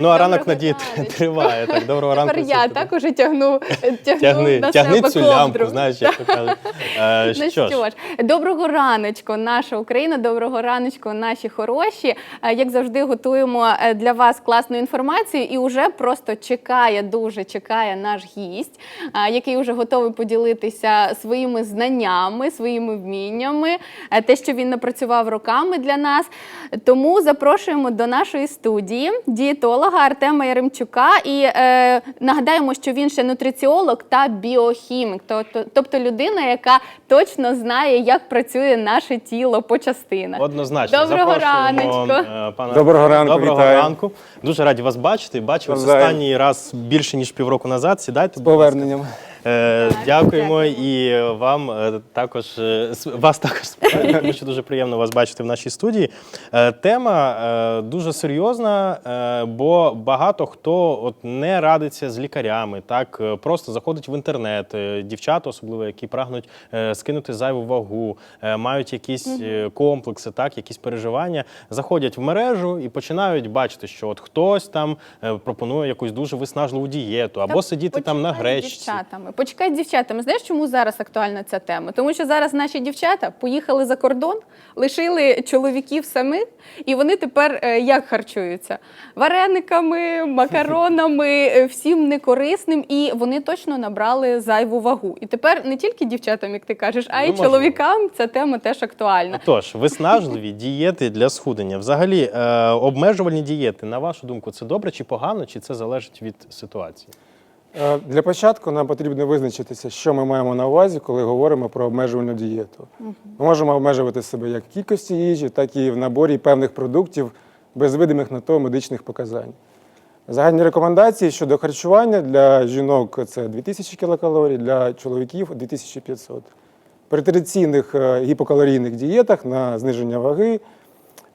Ну, а ранок надії триває. Так, доброго ранку. Тепер я всім. так уже тягну, тягну на тягни цю лямку, знаєш, як кажуть. Е, Ну що ж, ж, доброго раночку, наша Україна, доброго раночку, наші хороші. Е, Як завжди, готуємо е, для вас класну інформацію, і вже просто чекає, дуже чекає наш гість, який вже готовий поділитися своїми знаннями, своїми вміннями, те, що він напрацював роками для нас. Тому запрошуємо до нашої студії дієтолога Артема Яремчука і е, нагадаємо, що він ще нутриціолог та біохімік, тобто, тобто людина, яка точно знає, як працює наше тіло по частинах. Однозначно. Доброго Запрошуємо, раночку. е, Пана Доброго ранку, Доброго вітаю. ранку. Дуже раді вас бачити. Бачив Навзаєм. останній раз більше ніж півроку назад. Сідайте. З будь ласка. поверненням. Е, Дякуємо і вам е, також е, с- вас також тому що дуже приємно вас бачити в нашій студії. Е, Тема е, дуже серйозна, е, бо багато хто от не радиться з лікарями, так е, просто заходить в інтернет. е, Дівчата, особливо які прагнуть е, скинути зайву вагу, е, мають якісь е, комплекси, так якісь переживання, заходять в мережу і починають бачити, що от хтось там е, пропонує якусь дуже виснажливу дієту, або сидіти там на з гречці. Дівчатами. Почекай з дівчатами. Знаєш, чому зараз актуальна ця тема? Тому що зараз наші дівчата поїхали за кордон, лишили чоловіків самих, і вони тепер е, як харчуються? Варениками, макаронами, е, всім некорисним, і вони точно набрали зайву вагу. І тепер не тільки дівчатам, як ти кажеш, а й Ну, чоловікам ця тема теж актуальна. Тож, виснажливі дієти для схудення. Взагалі, е, обмежувальні дієти, на вашу думку, це добре чи погано, чи це залежить від ситуації? Е, Для початку нам потрібно визначитися, що ми маємо на увазі, коли говоримо про обмежувальну дієту. Ми можемо обмежувати себе як в кількості їжі, так і в наборі певних продуктів без видимих на то медичних показань. Загальні рекомендації щодо харчування для жінок це 2000 кілокалорій, для чоловіків 2500. При традиційних е, гіпокалорійних дієтах на зниження ваги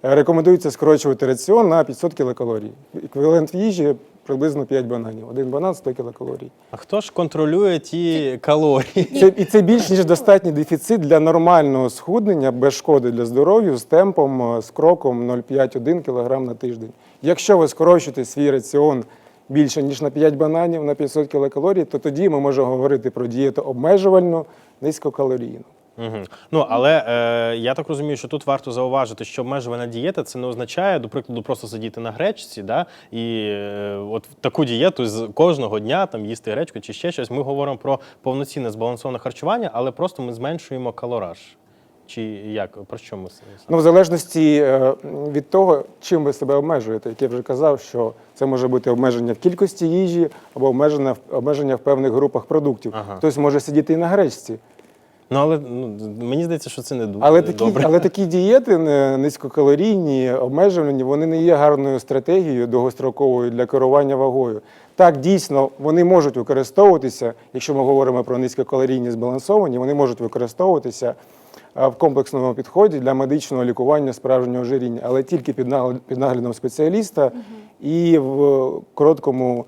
е, рекомендується скорочувати раціон на 500 кілокалорій. Еквівалент їжі приблизно 5 бананів. Один банан 100 кілокалорій. А хто ж контролює ті калорії? Це, і це більш ніж достатній дефіцит для нормального схуднення без шкоди для здоров'я з темпом, е, з кроком 0,5-1 кг на тиждень. Якщо ви скорочуєте свій раціон більше ніж на 5 бананів на 500 кілокалорій, то тоді ми можемо говорити про дієту обмежувальну, низькокалорійну. Угу. Ну але е, я так розумію, що тут варто зауважити, що обмежувана дієта це не означає, до прикладу, просто сидіти на гречці, да, і е, от таку дієту з кожного дня там їсти гречку чи ще щось. Ми говоримо про повноцінне збалансоване харчування, але просто ми зменшуємо калораж. Чи як про що ми Ну, в залежності е, від того, чим ви себе обмежуєте, як я вже казав, що це може бути обмеження в кількості їжі або обмеження, в- обмеження в певних групах продуктів. Ага. Хтось може сидіти і на гречці. Ну але ну, мені здається, що це не дуже Але такі, добре. але такі дієти низькокалорійні, обмежувані, вони не є гарною стратегією довгостроковою для керування вагою. Так, дійсно, вони можуть використовуватися, якщо ми говоримо про низькокалорійні збалансовані, вони можуть використовуватися в комплексному підході для медичного лікування справжнього ожиріння, але тільки під наглядом спеціаліста і в короткому,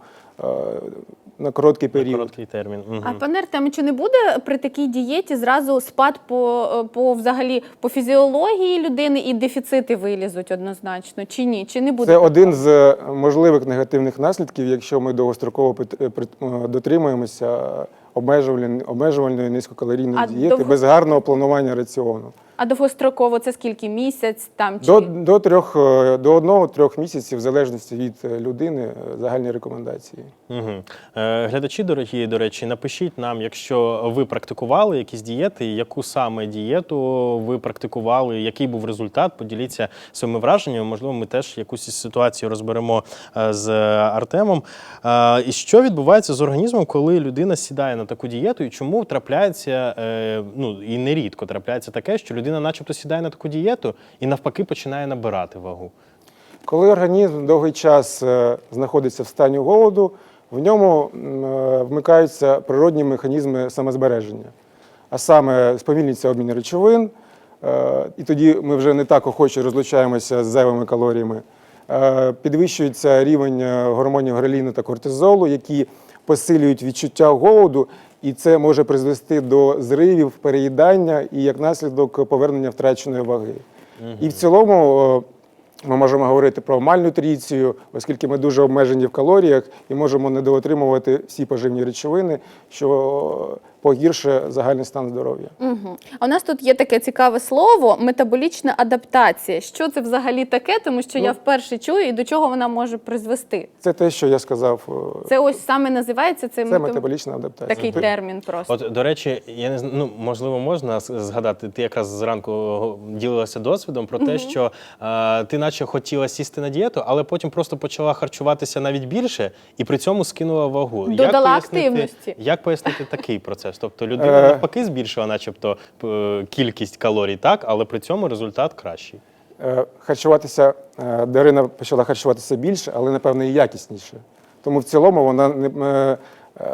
на короткий період. короткий термін. Мгм. А пане Артеме, чи не буде при такій дієті зразу спад по, е, по взагалі по фізіології людини і дефіцити вилізуть однозначно? Чи ні? Чи не буде? Це такого? один з е, можливих негативних наслідків, якщо ми довгостроково е, дотримуємося обмежувальної, обмежувальної низькокалорійної А дієти довго- без гарного планування раціону. А довгостроково це скільки? Місяць там чи До, до, трьох, е, до одного-трьох місяців, в залежності від е, людини, е, загальні рекомендації. Угу. Е, глядачі, дорогі, до речі, напишіть нам, якщо ви практикували якісь дієти, яку саме дієту ви практикували, який був результат, поділіться своїми враженнями. Можливо, ми теж якусь із ситуацію розберемо з Артемом. Е, і що відбувається з організмом, коли людина сідає на таку дієту, і чому трапляється, е, ну і нерідко трапляється таке, що людина, начебто, сідає на таку дієту і навпаки починає набирати вагу. Коли організм довгий час е, знаходиться в стані голоду, в ньому е, вмикаються природні механізми самозбереження. А саме сповільнюється обмін речовин, е, і тоді ми вже не так охоче розлучаємося з зайвими калоріями. Підвищується рівень гормонів греліну та кортизолу, які посилюють відчуття голоду, і це може призвести до зривів, переїдання і як наслідок повернення втраченої ваги. І в цілому Ми можемо говорити про мальнутріцію, оскільки ми дуже обмежені в калоріях і можемо недоотримувати всі поживні речовини, що погіршує загальний стан здоров'я. Угу. А у нас тут є таке цікаве слово метаболічна адаптація. Що це взагалі таке? Тому що я Ну. вперше чую і до чого вона може призвести. Це те, що я сказав. е, Це ось саме називається це, Це метаб- метаболічна адаптація. такий термін просто. От, до речі, я не знаю, ну можливо, можна згадати. Ти якраз зранку ділилася досвідом про те, що е, ти, наче хотіла сісти на дієту, але потім просто почала харчуватися навіть більше і при цьому скинула вагу. Додала пояснити- активності. Як пояснити такий процес? Тобто людина Е. навпаки збільшила, начебто, кількість калорій, так, але при цьому результат кращий. Е, Харчуватися е, Дарина почала харчуватися більше, але напевно і якісніше. Тому в цілому вона не е, е,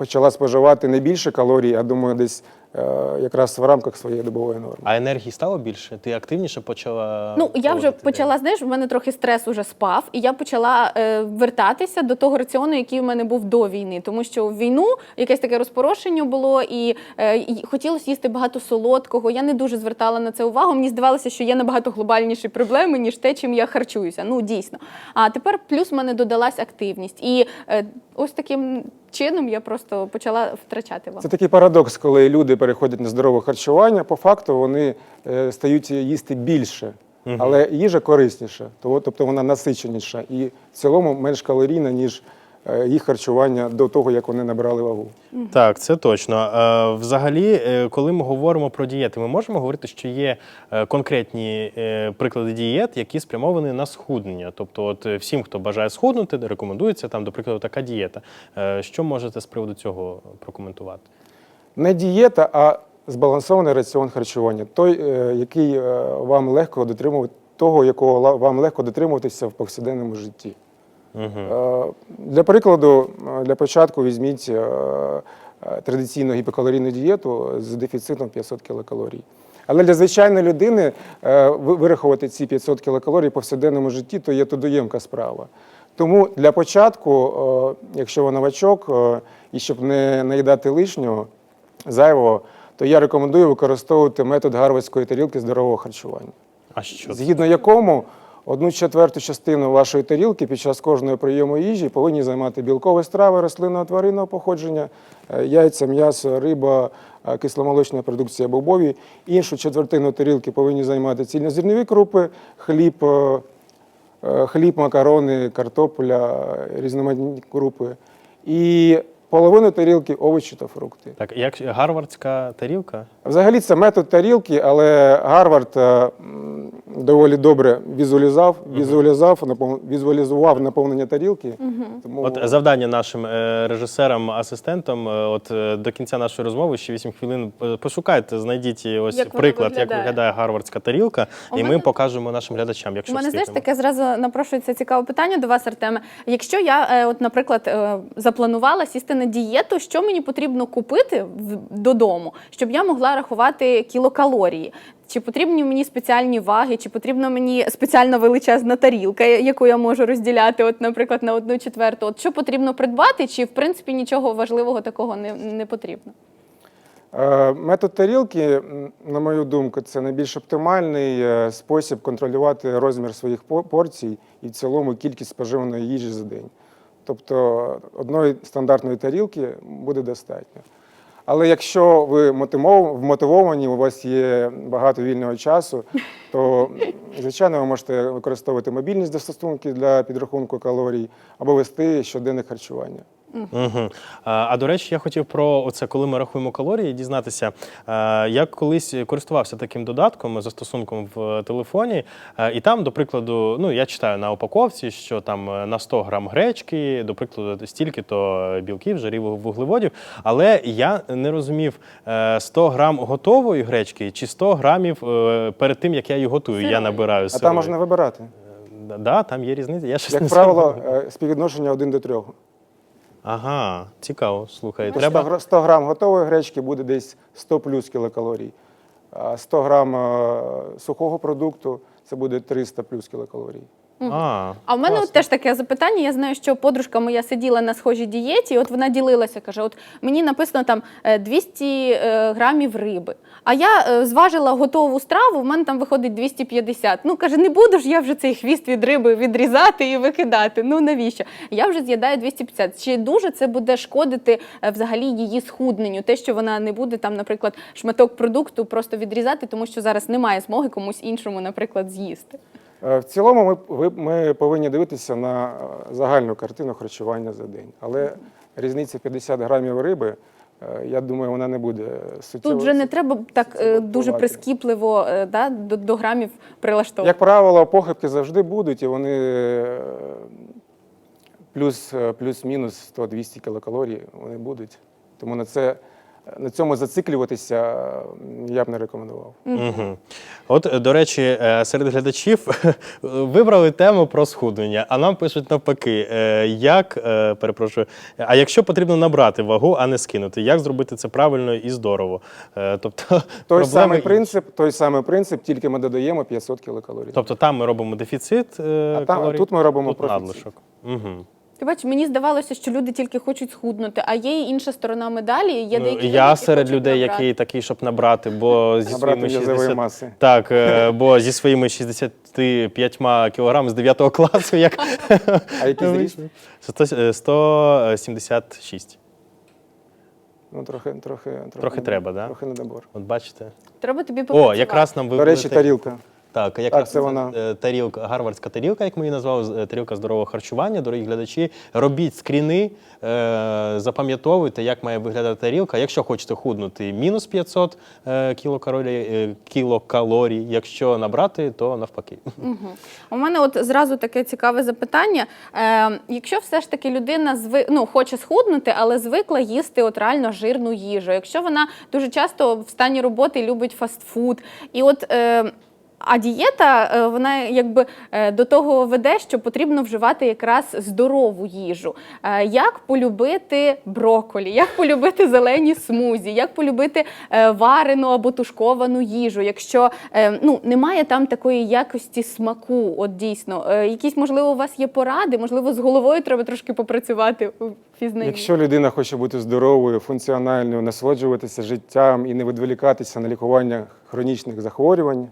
почала споживати не більше калорій, а думаю, десь е, якраз в рамках своєї добової норми. А енергії стало більше? Ти активніше почала? Ну, я вже проводити почала, знаєш, в мене трохи стрес уже спав, і я почала е, вертатися до того раціону, який в мене був до війни. Тому що в війну якесь таке розпорошення було, і, е, і хотілося їсти багато солодкого. Я не дуже звертала на це увагу. Мені здавалося, що є набагато глобальніші проблеми, ніж те, чим я харчуюся. Ну, дійсно. А тепер плюс в мене додалась активність. І е, ось таким чином я просто почала втрачати вагу. Це такий парадокс, коли люди переходять на здорове харчування. По факту вони е, стають їсти більше, але їжа корисніша, того- тобто вона насиченіша і в цілому менш калорійна, ніж їх харчування до того, як вони набрали вагу. Так, це точно. Е, Взагалі, е, коли ми говоримо про дієти, ми можемо говорити, що є е, конкретні е, приклади дієт, які спрямовані на схуднення. Тобто, от е, всім, хто бажає схуднути, рекомендується там, до прикладу, така дієта. Е, Що можете з приводу цього прокоментувати? Не дієта, а збалансований раціон харчування. Той, е, який е, вам легко дотримувати, того, якого вам легко дотримуватися в повсякденному житті. Е, Для прикладу, е, для початку візьміть е, традиційну гіпокалорійну дієту з дефіцитом 500 кілокалорій. Але для звичайної людини ви- вирахувати ці 500 кілокалорій в повсякденному житті то є трудоємка справа. Тому для початку, якщо ви новачок, і щоб не наїдати лишнього, зайвого, то я рекомендую використовувати метод гарвардської тарілки здорового харчування А що згідно якому одну четверту частину вашої тарілки під час кожного прийому їжі повинні займати білкові страви рослинного тваринного походження, е, яйця, м'ясо, риба, е, кисломолочна продукція бобові. Іншу четвертину тарілки повинні займати цільнозернові крупи, хліб, е, хліб, макарони, картопля, різноманітні крупи. І половину тарілки овочі та фрукти. Так, як гарвардська тарілка? Взагалі це метод тарілки, але Гарвард доволі добре візуалізував, візуалізував, напов- візуалізував наповнення тарілки. Тому От завдання нашим е, режисерам, асистентам, е, от е, до кінця нашої розмови, ще 8 хвилин, е, пошукайте, знайдіть ось Як воно приклад, як виглядає. виглядає гарвардська тарілка, У і ми покажемо нашим глядачам, якщо У мене знаєш встигнемо. таке зразу напрошується цікаве питання до вас, Артеме. Якщо я, е, от, наприклад, е, запланувала сісти на дієту, що мені потрібно купити в- додому, щоб я могла рахувати кілокалорії? Чи потрібні мені спеціальні ваги, чи потрібна мені спеціальна величезна тарілка, яку я можу розділяти, от, наприклад, на одну четверту? От що потрібно придбати, чи в принципі нічого важливого такого не, не потрібно? Е, Метод тарілки, на мою думку, це найбільш оптимальний е, спосіб контролювати розмір своїх порцій і в цілому кількість споживаної їжі за день. Тобто одної стандартної тарілки буде достатньо. Але якщо ви мотивов- вмотивовані, у вас є багато вільного часу, то звичайно ви можете використовувати мобільні застосунки для підрахунку калорій або вести щоденне харчування. Угу. А, а до речі, я хотів про це, коли ми рахуємо калорії, дізнатися. Е, Я колись користувався таким додатком, застосунком в телефоні, е, і там, до прикладу, ну я читаю на упаковці, що там е, на 100 грам гречки, до прикладу, стільки-то білків, жирів, вуглеводів. Але я не розумів е, 100 грам готової гречки чи 100 грамів перед тим, як я її готую. Я Сирої. набираю А там можна вибирати. Да, там є різниця. Я щось Як не правило, співвідношення 1 до 3. Ага, цікаво. Слухай, Ну, треба. гра- 100 грам готової гречки буде десь 100 плюс кілокалорій. А 100 грам е, сухого продукту це буде 300 плюс кілокалорій. А, А в мене от теж таке запитання. Я знаю, що подружка моя сиділа на схожій дієті, і от вона ділилася, каже: от мені написано там е, 200 е, грамів риби. А я е, зважила готову страву, в мене там виходить 250. Ну каже, не буду ж я вже цей хвіст від риби відрізати і викидати. Ну навіщо? Я вже з'їдаю 250. Чи дуже це буде шкодити е, взагалі її схудненню? Те, що вона не буде там, наприклад, шматок продукту просто відрізати, тому що зараз немає змоги комусь іншому, наприклад, з'їсти. Е, В цілому ми, ми повинні дивитися на е, загальну картину харчування за день. Але різниця 50 грамів риби, е, я думаю, вона не буде суттєво. Тут вже не треба так дуже прискіпливо да, до, до грамів прилаштовувати. Як правило, похибки завжди будуть, і вони плюс, плюс-мінус 100-200 кілокалорій вони будуть. Тому на це на цьому зациклюватися е, я б не рекомендував. Угу. От, е, до речі, е, серед глядачів вибрали тему про схуднення, а нам пишуть навпаки, як, перепрошую, а якщо потрібно набрати вагу, а не скинути, як зробити це правильно і здорово? Тобто, Той проблеми самий принцип, той самий принцип, тільки ми додаємо 500 кілокалорій. Тобто там ми робимо дефіцит, А там- калорій, тут ми робимо тут профіцит. надлишок. Угу. Ти бачиш, мені здавалося, що люди тільки хочуть схуднути, а є і інша сторона медалі. Є Ну, деякі я які серед людей, набрати. який такий, щоб набрати, бо зі Набрати своїми 60... маси. Так, е, бо зі своїми 65 кілограмами з 9 класу, як А який зріст? Сто- е, 176. Ну, трохи, трохи, трохи, Трохи треба, да? Трохи недобор. От бачите? Треба тобі О, якраз нам До речі, тарілка. Так, якраз це вона. е, тарілка, гарвардська тарілка, як ми її назвали, з- е, тарілка здорового харчування. Дорогі глядачі, робіть скріни, е, запам'ятовуйте, як має виглядати тарілка. Якщо хочете худнути, мінус 500 е, кілокалорій, е, кілокалорій. Якщо набрати, то навпаки. У мене от зразу таке цікаве запитання. Е, якщо все ж таки людина зви... ну, хоче схуднути, але звикла їсти от реально жирну їжу, якщо вона дуже часто в стані роботи любить фастфуд, і от. Е, а дієта е, вона якби е, до того веде, що потрібно вживати якраз здорову їжу. Е, Як полюбити броколі, як полюбити зелені смузі, як полюбити варену або тушковану їжу, якщо ну немає там такої якості смаку, от дійсно, якісь можливо у вас є поради, можливо, з головою треба трошки попрацювати у пізнанні. Якщо людина хоче бути здоровою, функціональною, насолоджуватися життям і не відволікатися на лікування хронічних захворювань,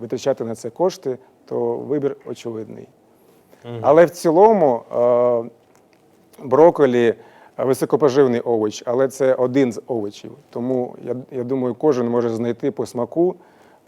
витрачати на це кошти, то вибір очевидний. Але в цілому е, броколі високопоживний овоч, але це один з овочів. Тому я, я думаю, кожен може знайти по смаку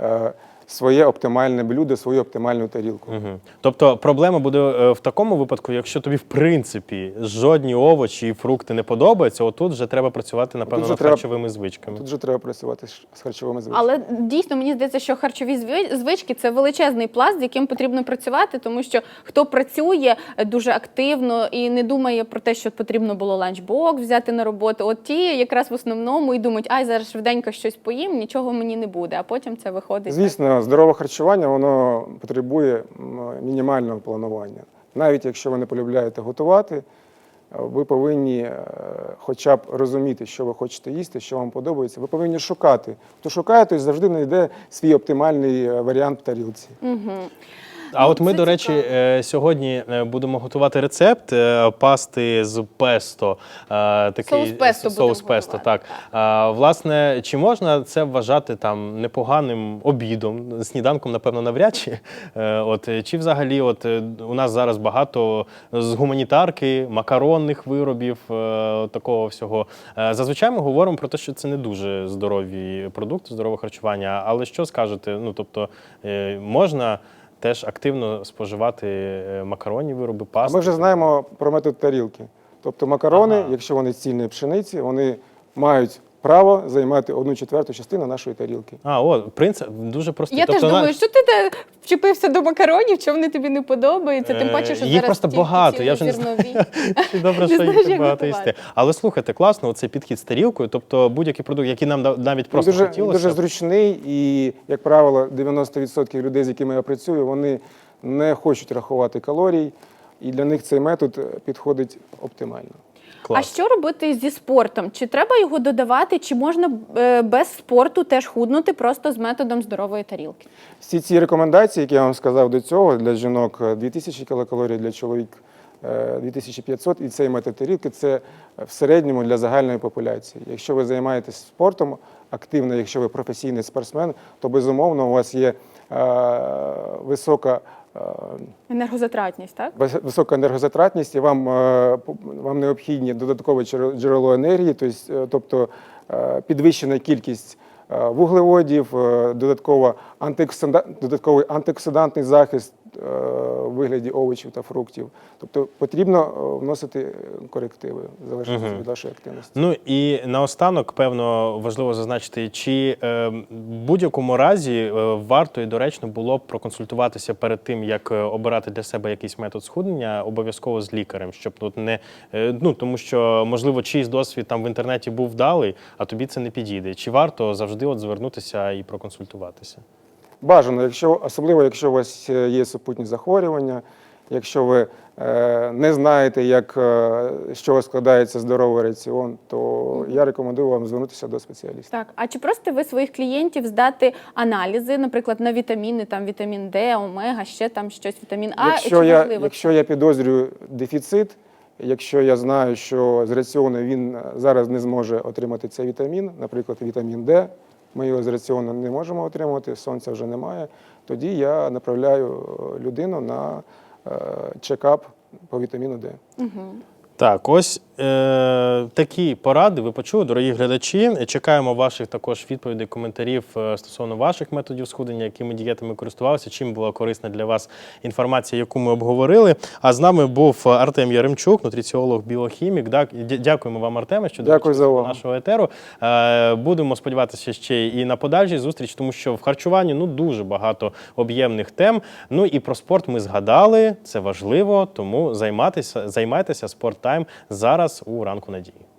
е, своє оптимальне блюдо, свою оптимальну тарілку. Мгм. Тобто проблема буде е, в такому випадку, якщо тобі в принципі жодні овочі і фрукти не подобаються, отут вже треба працювати напевно над треба- харчовими звичками. Тут же треба працювати з харчовими звичками. Але дійсно мені здається, що харчові зви- звички це величезний пласт, з яким потрібно працювати, тому що хто працює дуже активно і не думає про те, що потрібно було ланчбокс взяти на роботу. От ті якраз в основному і думають, ай, зараз швиденько щось поїм, нічого мені не буде. А потім це виходить. Звісно, здорове харчування воно потребує мінімального планування. Навіть якщо ви не полюбляєте готувати, е, ви повинні е, хоча б розуміти, що ви хочете їсти, що вам подобається. Ви повинні шукати. Хто шукає, той завжди знайде свій оптимальний е, варіант в тарілці. А от ми, до речі, е, сьогодні е, будемо готувати рецепт е, пасти з песто. е, Такий Соус песто соус будемо песто. готувати, Так власне, чи можна це вважати там непоганим обідом, сніданком, напевно, навряд чи. Е, От е, чи взагалі, от е, у нас зараз багато з гуманітарки, макаронних виробів, е, от такого всього. Е, Зазвичай ми говоримо про те, що це не дуже здорові продукти, здорове харчування. Але що скажете? Ну тобто е, можна теж активно споживати е, макаронні вироби, А ми вже знаємо про метод тарілки. Тобто макарони, Ага. якщо вони з цільної пшениці, вони мають право займати одну четверту частину нашої тарілки. А, о, принцип дуже простий. Я тобто, теж думаю, що ти де вчепився до макаронів, що вони тобі не подобаються. Тим Е, паче, що їх зараз просто багато, я вже не знаю. Добре, що їх багато їсти. Але слухайте, класно, оцей підхід з тарілкою. Тобто будь-який продукт, який нам да- навіть просто дуже, хотілося. дуже зручний, і, як правило, 90% людей, з якими я працюю, вони не хочуть рахувати калорій, і для них цей метод підходить оптимально. Клас. А що робити зі спортом? Чи треба його додавати, чи можна е, без спорту теж худнути просто з методом здорової тарілки? Всі ці рекомендації, які я вам сказав до цього, для жінок е, 2000 кілокалорій, для чоловік е, 2500, і цей метод тарілки це в середньому для загальної популяції. Якщо ви займаєтесь спортом активно, якщо ви професійний спортсмен, то безумовно у вас є е, висока. Е, Енергозатратність, так? Вис- висока енергозатратність, і вам, е, вам необхідні додаткове джерело енергії, тобто, е, тобто підвищена кількість вуглеводів, додатковий антиоксидантний захист е, вигляді овочів та фруктів. Тобто потрібно е, вносити корективи залежно від вашої активності. Ну і наостанок, певно, важливо зазначити, чи е, в будь-якому разі варто і доречно було б проконсультуватися перед тим, як обирати для себе якийсь метод схуднення, обов'язково з лікарем, щоб тут не ну тому, що можливо чийсь досвід там в інтернеті був вдалий, а тобі це не підійде. Чи варто завжди от звернутися і проконсультуватися? Бажано, якщо особливо, якщо у вас е, є супутні захворювання, якщо ви е, не знаєте, як е, з чого складається здоровий раціон, то я рекомендую вам звернутися до спеціаліста. Так. А чи просите ви своїх клієнтів здати аналізи, наприклад, на вітаміни, там вітамін Д, омега, ще там щось, вітамін А? якщо, чи я, якщо я підозрюю дефіцит, якщо я знаю, що з раціону він зараз не зможе отримати цей вітамін, наприклад, вітамін Д, ми його з раціону не можемо отримувати, сонця вже немає, тоді я направляю е, людину на е, чекап по вітаміну Д. Так, ось е, такі поради ви почули, дорогі глядачі. Чекаємо ваших також відповідей, коментарів е, стосовно ваших методів схудення, якими дієтами користувалися, чим була корисна для вас інформація, яку ми обговорили. А з нами був Артем Яремчук, нутриціолог, біохімік. Дякуємо вам, Артеме, що Дякую за увагу. нашого етеру. Е, будемо сподіватися ще і на подальші зустріч, тому що в харчуванні ну дуже багато об'ємних тем. Ну і про спорт ми згадали. Це важливо, тому займатися, займайтеся спорт тайм зараз у ранку надії.